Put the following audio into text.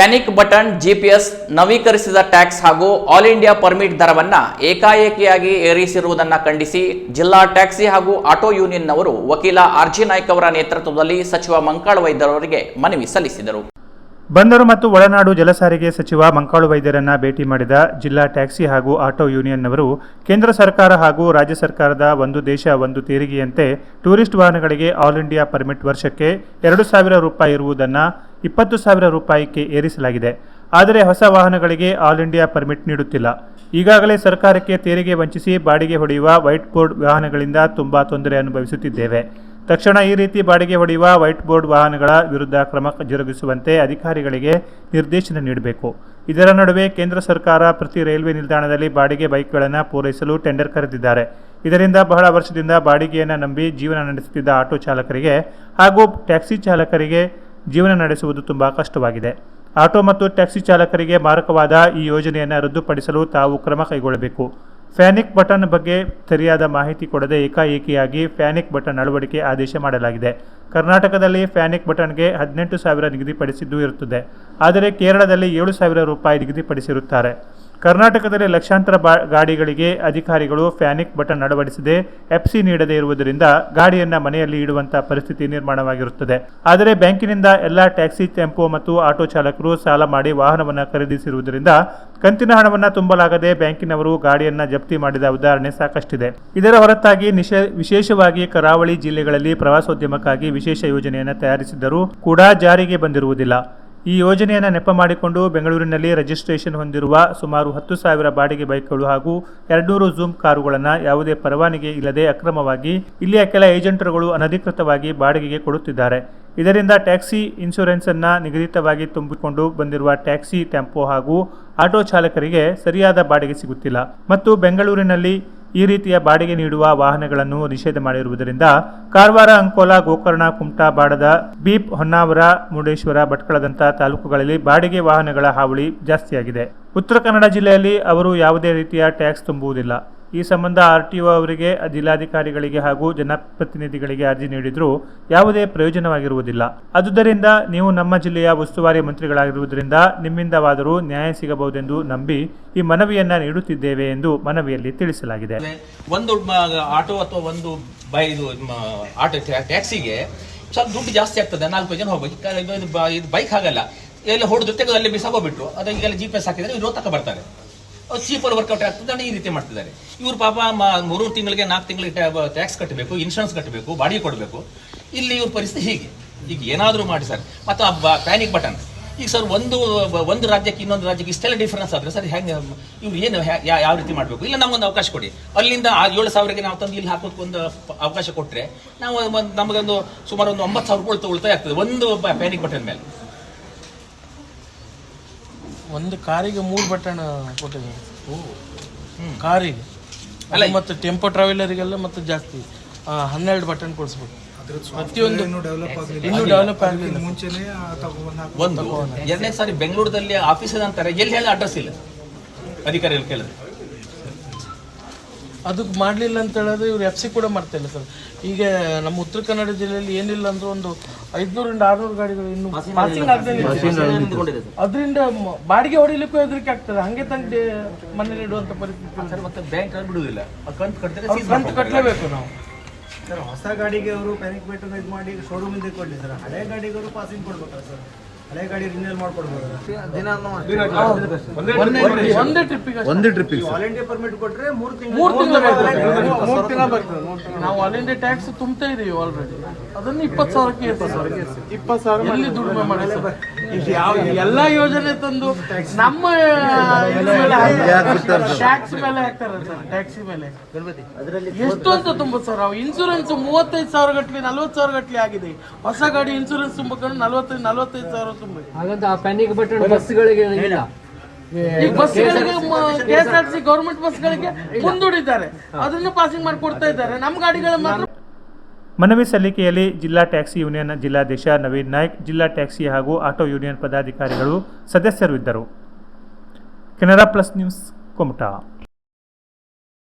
Panic button GPS ನವೀಕರಿಸಿದ tax ಹಾಗೂ all India permit ದರವನ್ನು ಏಕಾಏಕಿಯಾಗಿ ಏರಿಸಿರುವುದನ್ನು ಖಂಡಿಸಿ ಜಿಲ್ಲಾ ಟ್ಯಾಕ್ಸಿ ಹಾಗೂ ಆಟೋ ಯೂನಿಯನ್ನವರು ವಕೀಲ ಆರ್ಜಿ ನಾಯ್ಕ್ ಅವರ ನೇತೃತ್ವದಲ್ಲಿ ಸಚಿವ ಮಂಕಾಳು ವೈದ್ಯರವರಿಗೆ ಮನವಿ ಸಲ್ಲಿಸಿದರು. ಬಂದರು ಮತ್ತು ಒಳನಾಡು ಜಲಸಾರಿಗೆ ಸಚಿವ ಮಂಕಾಳು ವೈದ್ಯರನ್ನ ಭೇಟಿ ಮಾಡಿದ ಜಿಲ್ಲಾ ಟ್ಯಾಕ್ಸಿ ಹಾಗೂ ಆಟೋ ಯೂನಿಯನ್ನವರು ಕೇಂದ್ರ ಸರ್ಕಾರ ಹಾಗೂ ರಾಜ್ಯ ಸರ್ಕಾರದ ಒಂದು ದೇಶ, ಒಂದು ತೆರಿಗೆಯಂತೆ ಟೂರಿಸ್ಟ್ ವಾಹನಗಳಿಗೆ ಆಲ್ ಇಂಡಿಯಾ ಪರ್ಮಿಟ್ ವರ್ಷಕ್ಕೆ ಎರಡು ಸಾವಿರ ರೂಪಾಯಿ ಇರುವುದನ್ನು ಇಪ್ಪತ್ತು ಸಾವಿರ ರೂಪಾಯಿಗೆ ಏರಿಸಲಾಗಿದೆ. ಆದರೆ ಹೊಸ ವಾಹನಗಳಿಗೆ ಆಲ್ ಇಂಡಿಯಾ ಪರ್ಮಿಟ್ ನೀಡುತ್ತಿಲ್ಲ. ಈಗಾಗಲೇ ಸರ್ಕಾರಕ್ಕೆ ತೆರಿಗೆ ವಂಚಿಸಿ ಬಾಡಿಗೆ ಹೊಡೆಯುವ ವೈಟ್ ಬೋರ್ಡ್ ವಾಹನಗಳಿಂದ ತುಂಬ ತೊಂದರೆ ಅನುಭವಿಸುತ್ತಿದ್ದೇವೆ. ತಕ್ಷಣ ಈ ರೀತಿ ಬಾಡಿಗೆ ಹೊಡೆಯುವ ವೈಟ್ ಬೋರ್ಡ್ ವಾಹನಗಳ ವಿರುದ್ಧ ಕ್ರಮ ಜರುಗಿಸುವಂತೆ ಅಧಿಕಾರಿಗಳಿಗೆ ನಿರ್ದೇಶನ ನೀಡಬೇಕು. ಇದರ ನಡುವೆ ಕೇಂದ್ರ ಸರ್ಕಾರ ಪ್ರತಿ ರೈಲ್ವೆ ನಿಲ್ದಾಣದಲ್ಲಿ ಬಾಡಿಗೆ ಬೈಕ್ಗಳನ್ನು ಪೂರೈಸಲು ಟೆಂಡರ್ ಕರೆದಿದ್ದಾರೆ. ಇದರಿಂದ ಬಹಳ ವರ್ಷದಿಂದ ಬಾಡಿಗೆಯನ್ನು ನಂಬಿ ಜೀವನ ನಡೆಸುತ್ತಿದ್ದ ಆಟೋ ಚಾಲಕರಿಗೆ ಹಾಗೂ ಟ್ಯಾಕ್ಸಿ ಚಾಲಕರಿಗೆ ಜೀವನ ನಡೆಸುವುದು ತುಂಬ ಕಷ್ಟವಾಗಿದೆ. ಆಟೋ ಮತ್ತು ಟ್ಯಾಕ್ಸಿ ಚಾಲಕರಿಗೆ ಮಾರಕವಾದ ಈ ಯೋಜನೆಯನ್ನು ರದ್ದುಪಡಿಸಲು ತಾವು ಕ್ರಮ ಕೈಗೊಳ್ಳಬೇಕು. ಫ್ಯಾನಿಕ್ ಬಟನ್ ಬಗ್ಗೆ ಸರಿಯಾದ ಮಾಹಿತಿ ಕೊಡದೆ ಏಕಾಏಕಿಯಾಗಿ ಫ್ಯಾನಿಕ್ ಬಟನ್ ಅಳವಡಿಕೆ ಆದೇಶ ಮಾಡಲಾಗಿದೆ. ಕರ್ನಾಟಕದಲ್ಲಿ ಫ್ಯಾನಿಕ್ ಬಟನ್ಗೆ ಹದಿನೆಂಟು ಸಾವಿರ ನಿಗದಿಪಡಿಸಿದ್ದು ಇರುತ್ತದೆ. ಆದರೆ ಕೇರಳದಲ್ಲಿ ಏಳು ಸಾವಿರ ರೂಪಾಯಿ ನಿಗದಿಪಡಿಸಿರುತ್ತಾರೆ. ಕರ್ನಾಟಕದಲ್ಲಿ ಲಕ್ಷಾಂತರ ಬಾ ಗಾಡಿಗಳಿಗೆ ಅಧಿಕಾರಿಗಳು ಫ್ಯಾನಿಕ್ ಬಟನ್ ಅಳವಡಿಸದೆ ಎಫ್ಸಿ ನೀಡದೇ ಇರುವುದರಿಂದ ಗಾಡಿಯನ್ನ ಮನೆಯಲ್ಲಿ ಇಡುವಂತಹ ಪರಿಸ್ಥಿತಿ ನಿರ್ಮಾಣವಾಗಿರುತ್ತದೆ. ಆದರೆ ಬ್ಯಾಂಕಿನಿಂದ ಎಲ್ಲ ಟ್ಯಾಕ್ಸಿ, ಟೆಂಪೋ ಮತ್ತು ಆಟೋ ಚಾಲಕರು ಸಾಲ ಮಾಡಿ ವಾಹನವನ್ನು ಖರೀದಿಸಿರುವುದರಿಂದ ಕಂತಿನ ಹಣವನ್ನು ತುಂಬಲಾಗದೆ ಬ್ಯಾಂಕಿನವರು ಗಾಡಿಯನ್ನ ಜಪ್ತಿ ಮಾಡಿದ ಉದಾಹರಣೆ ಸಾಕಷ್ಟಿದೆ. ಇದರ ಹೊರತಾಗಿ ನಿಷೇ ವಿಶೇಷವಾಗಿ ಕರಾವಳಿ ಜಿಲ್ಲೆಗಳಲ್ಲಿ ಪ್ರವಾಸೋದ್ಯಮಕ್ಕಾಗಿ ವಿಶೇಷ ಯೋಜನೆಯನ್ನು ತಯಾರಿಸಿದ್ದರೂ ಕೂಡ ಜಾರಿಗೆ ಬಂದಿರುವುದಿಲ್ಲ. ಈ ಯೋಜನೆಯನ್ನು ನೆಪ ಮಾಡಿಕೊಂಡು ಬೆಂಗಳೂರಿನಲ್ಲಿ ರಿಜಿಸ್ಟ್ರೇಷನ್ ಹೊಂದಿರುವ ಸುಮಾರು ಹತ್ತು ಸಾವಿರ ಬಾಡಿಗೆ ಬೈಕ್ಗಳು ಹಾಗೂ ಎರಡ್ನೂರು ಜೂಮ್ ಕಾರುಗಳನ್ನು ಯಾವುದೇ ಪರವಾನಗಿ ಇಲ್ಲದೆ ಅಕ್ರಮವಾಗಿ ಇಲ್ಲಿಯ ಕೆಲ ಏಜೆಂಟರುಗಳು ಅನಧಿಕೃತವಾಗಿ ಬಾಡಿಗೆಗೆ ಕೊಡುತ್ತಿದ್ದಾರೆ. ಇದರಿಂದ ಟ್ಯಾಕ್ಸಿ ಇನ್ಶೂರೆನ್ಸ್ ಅನ್ನ ನಿಗದಿತವಾಗಿ ತುಂಬಿಕೊಂಡು ಬಂದಿರುವ ಟ್ಯಾಕ್ಸಿ, ಟೆಂಪೋ ಹಾಗೂ ಆಟೋ ಚಾಲಕರಿಗೆ ಸರಿಯಾದ ಬಾಡಿಗೆ ಸಿಗುತ್ತಿಲ್ಲ. ಮತ್ತು ಬೆಂಗಳೂರಿನಲ್ಲಿ ಈ ರೀತಿಯ ಬಾಡಿಗೆ ನೀಡುವ ವಾಹನಗಳನ್ನು ನಿಷೇಧ ಮಾಡಿರುವುದರಿಂದ ಕಾರವಾರ, ಅಂಕೋಲಾ, ಗೋಕರ್ಣ, ಕುಮಟಾ, ಬಾಡದ ಬೀಪ್, ಹೊನ್ನಾವರ, ಮುರುಡೇಶ್ವರ ಭಟ್ಕಳದಂತಹ ತಾಲೂಕುಗಳಲ್ಲಿ ಬಾಡಿಗೆ ವಾಹನಗಳ ಹಾವಳಿ ಜಾಸ್ತಿಯಾಗಿದೆ. ಉತ್ತರ ಕನ್ನಡ ಜಿಲ್ಲೆಯಲ್ಲಿ ಅವರು ಯಾವುದೇ ರೀತಿಯ ಟ್ಯಾಕ್ಸ್ ತುಂಬುವುದಿಲ್ಲ. ಈ ಸಂಬಂಧ ಆರ್ ಟಿ ಒ ಅವರಿಗೆ, ಜಿಲ್ಲಾಧಿಕಾರಿಗಳಿಗೆ ಹಾಗೂ ಜನಪ್ರತಿನಿಧಿಗಳಿಗೆ ಅರ್ಜಿ ನೀಡಿದರೂ ಯಾವುದೇ ಪ್ರಯೋಜನವಾಗಿರುವುದಿಲ್ಲ. ಅದುದರಿಂದ ನೀವು ನಮ್ಮ ಜಿಲ್ಲೆಯ ಉಸ್ತುವಾರಿ ಮಂತ್ರಿಗಳಾಗಿರುವುದರಿಂದ ನಿಮ್ಮಿಂದವಾದರೂ ನ್ಯಾಯ ಸಿಗಬಹುದೆಂದು ನಂಬಿ ಈ ಮನವಿಯನ್ನ ನೀಡುತ್ತಿದ್ದೇವೆ ಎಂದು ಮನವಿಯಲ್ಲಿ ತಿಳಿಸಲಾಗಿದೆ. ಒಂದು ಆಟೋ ಅಥವಾ ಒಂದು ಆಟೋ ಟ್ಯಾಕ್ಸಿಗೆ ಸ್ವಲ್ಪ ದುಡ್ಡು ಜಾಸ್ತಿ ಆಗ್ತದೆ, ನಾಲ್ಕು ಜನ ಹೋಗ್ಬೇಕು ಇದು- ಬೈಕ್ ಆಗಲ್ಲ ಎಲ್ಲ ಹೊಡೆದು ತೆಗೆದು ಅಲ್ಲಿ ಬಿಸಾಕೋಬಿಟ್ಟು ಈಗೆಲ್ಲ ಜಿ ಪಿ ಎಸ್ ಹಾಕಿದ್ರೆ ಇವ್ರು ಬರ್ತಾರೆ. ಚೀಪಲ್ಲಿ ವರ್ಕೌಟ್ ಆಗ್ತದೆ. ಈ ರೀತಿ ಮಾಡ್ತಿದ್ದಾರೆ. ಇವ್ರು ಪಾಪ ಮೂರು ತಿಂಗಳಿಗೆ ನಾಲ್ಕು ತಿಂಗಳಿಗೆ ಟ್ಯಾಕ್ಸ್ ಕಟ್ಟಬೇಕು ಇನ್ಶೂರೆನ್ಸ್ ಕಟ್ಟಬೇಕು ಬಾಡಿಗೆ ಕೊಡಬೇಕು. ಇಲ್ಲಿ ಇವ್ರ ಪರಿಸ್ಥಿತಿ ಹೀಗೆ. ಈಗ ಏನಾದರೂ ಮಾಡಿ ಸರ್. ಮತ್ತು ಪ್ಯಾನಿಕ್ ಬಟನ್ ಈಗ ಸರ್, ಒಂದು ಒಂದು ರಾಜ್ಯಕ್ಕೆ ಇನ್ನೊಂದು ರಾಜ್ಯಕ್ಕೆ ಇಷ್ಟೆಲ್ಲ ಡಿಫ್ರೆನ್ಸ್ ಆದರೆ ಸರ್, ಹೆಂಗೆ, ಇವ್ರು ಏನು ಯಾವ ರೀತಿ ಮಾಡಬೇಕು? ಇಲ್ಲ, ನಮಗೊಂದು ಅವಕಾಶ ಕೊಡಿ. ಅಲ್ಲಿಂದ ಆ ಏಳು ಸಾವಿರಕ್ಕೆ ನಾವು ತಂದು ಇಲ್ಲಿ ಹಾಕೋದಕ್ಕೆ ಒಂದು ಅವಕಾಶ ಕೊಟ್ಟರೆ ನಾವು ನಮಗೊಂದು ಸುಮಾರು ಒಂದು ಒಂಬತ್ತು ಸಾವಿರ ರೂಪಾಯಿ ಉಳಿತಾಯ ಆಗ್ತದೆ. ಒಂದು ಪ್ಯಾನಿಕ್ ಬಟನ್ ಮೇಲೆ. ಒಂದು ಕಾರಿಗೆ ಮೂರು ಬಟನ್ ಕೊಟ್ಟಿದ್ದಾರೆ. ಹ್ಮ್. ಕಾರಿಗೆ. ಅಲ್ಲ, ಮತ್ತು ಟೆಂಪೋ ಟ್ರಾವೆಲರಿಗೆಲ್ಲ ಮತ್ತು ಜಾಸ್ತಿ ಹನ್ನೆರಡು ಬಟನ್ ಕೊಡಿಸ್ಬೇಕು. ಪ್ರತಿಯೊಂದು ಇನ್ನೂ ಡೆವಲಪ್ ಆಗಲಿಲ್ಲ. ಒಂದು ಎರಡನೇ ಸಾರಿ ಬೆಂಗಳೂರದಲ್ಲಿ ಆಫೀಸ್ ಅಂತಾರೆ ಎಲ್ಲಿ ಹೇಳಿ ಅಡ್ರೆಸ್ ಇಲ್ಲ. ಅಧಿಕಾರಿಗಳು ಕೇಳಿದ್ರೆ. ಅದಕ್ಕೆ ಮಾಡಲಿಲ್ಲ ಅಂತ ಹೇಳಿದ್ರೆ ಇವ್ರು ಎಫ್ ಸಿ ಕೂಡ ಮಾಡ್ತಾ ಇಲ್ಲ ಸರ್. ಈಗ ನಮ್ಮ ಉತ್ತರ ಕನ್ನಡ ಜಿಲ್ಲೆಯಲ್ಲಿ ಏನಿಲ್ಲ ಅಂದ್ರೆ ಒಂದು ಐದ್ನೂರಿಂದ ಆರ್ನೂರು ಗಾಡಿಗಳು ಇನ್ನು ಪಾಸಿಂಗ್ ಆಗದೆ ಅದರಿಂದ ಬಾಡಿಗೆ ಹೊಡಿಲಿಕ್ಕೂ ಹೆದರಿಕೆ ಆಗ್ತದೆ. ಹಂಗೆ ತಂದೆ ಮನೇಲಿ ಇಡುವಂತ ಪರಿಸ್ಥಿತಿ. ಸರ್ ಮತ್ತೆ ಬ್ಯಾಂಕ್ ಬಿಡುವುದಿಲ್ಲ. ಆ ಕಂತು ಕಟ್ಟಿದ್ರೆ ಕಂತು ಕಟ್ಟಲೇಬೇಕು ನಾವು. ಸರ್ ಹೊಸ ಗಾಡಿಗೆ ಅವರು ಪ್ಯಾನಿಕ್ ಬಟನ್ ಇದು ಮಾಡಿ ಶೋರೂಮ್ ಇಂದ ಕೊಡಲಿ ಸರ್. ಹಳೆ ಗಾಡಿಗೆ ಅವರು ಪಾಸಿಂಗ್ ಕೊಡ್ಬೇಕಲ್ಲ ಸರ್? ಹಳೆ ಗಾಡಿ ರಿನ್ಯೂಲ್ ಮಾಡ್ಕೊಡ್ಬೋದು. ಒಂದೇ ಟ್ರಿಪ್ಪಿಗೆ ಒಂದೇ ಟ್ರಿಪ್ಪಿಗೆ ಆಲ್ ಇಂಡಿಯಾ ಪರ್ಮಿಟ್ ಕೊಟ್ರೆ ಮೂರು ತಿಂಗಳು ಮೂರು ತಿಂಗಳು ಮೂರು ತಿಂಗಳು ಬರ್ತದೆ. ನಾವು ಅಲ್ಲಿಂದ ಟ್ಯಾಕ್ಸ್ ತುಂಬ್ತಾ ಇದೀವಿ ಆಲ್ರೆಡಿ ಅದನ್ನ ಇಪ್ಪತ್ತು ಸಾವಿರಕ್ಕೆ ಏರ್ಸಿ. ಇಪ್ಪತ್ತು ಸಾವಿರ ಎಲ್ಲಿ ದುಡಿಮೆ ಮಾಡಿ ಇದು ಯಾವ ಎಲ್ಲಾ ಯೋಜನೆ ತಂದು ನಮ್ಮ ಟ್ಯಾಕ್ಸ್ ಮೇಲೆ ಹಾಕ್ತಾರೆ ಸರ್. ಟ್ಯಾಕ್ಸಿ ಮೇಲೆ ಎಷ್ಟು ಅಂತ ತುಂಬುದು ಸರ್? ಅವು ಇನ್ಸೂರೆನ್ಸ್ ಮೂವತ್ತೈದು ಸಾವಿರ ಗಟ್ಲಿ ನಲ್ವತ್ತು ಸಾವಿರ ಗಟ್ಲಿ ಆಗಿದೆ. ಹೊಸ ಗಾಡಿ ಇನ್ಸೂರೆನ್ಸ್ ತುಂಬಕೊಂಡು ನಲ್ವತ್ತೈದು ನಲ್ವತ್ತೈದು ಸಾವಿರ ಹಾಗಂತ ಆ ಪ್ಯಾನಿಕ್ ಬಟನ್ ಬಸ್ಗಳಿಗೆ ಇಲ್ಲ. ಈಗ ಬಸ್ಗಳಿಗೆ K S R C government ಬಸ್ಗಳಿಗೆ ಮುಂದೂಡಿದ್ದಾರೆ. ಅದನ್ನು ಪಾಸಿಂಗ್ ಮಾಡಿಕೊಡ್ತಾ ಇದ್ದಾರೆ. ನಮ್ಮ ಗಾಡಿಗಳ ಮಾತ್ರ ಮನವಿ ಸಲ್ಲಿಕೆಯಲ್ಲಿ ಜಿಲ್ಲಾ ಟ್ಯಾಕ್ಸಿ ಯೂನಿಯನ್ ಜಿಲ್ಲಾಧ್ಯಕ್ಷ ನವೀನ್ ನಾಯ್ಕ್ ಜಿಲ್ಲಾ ಟ್ಯಾಕ್ಸಿ ಹಾಗೂ ಆಟೋ ಯೂನಿಯನ್ ಪದಾಧಿಕಾರಿಗಳು ಸದಸ್ಯರು ಇದ್ದರು. Canara plus news Kumta.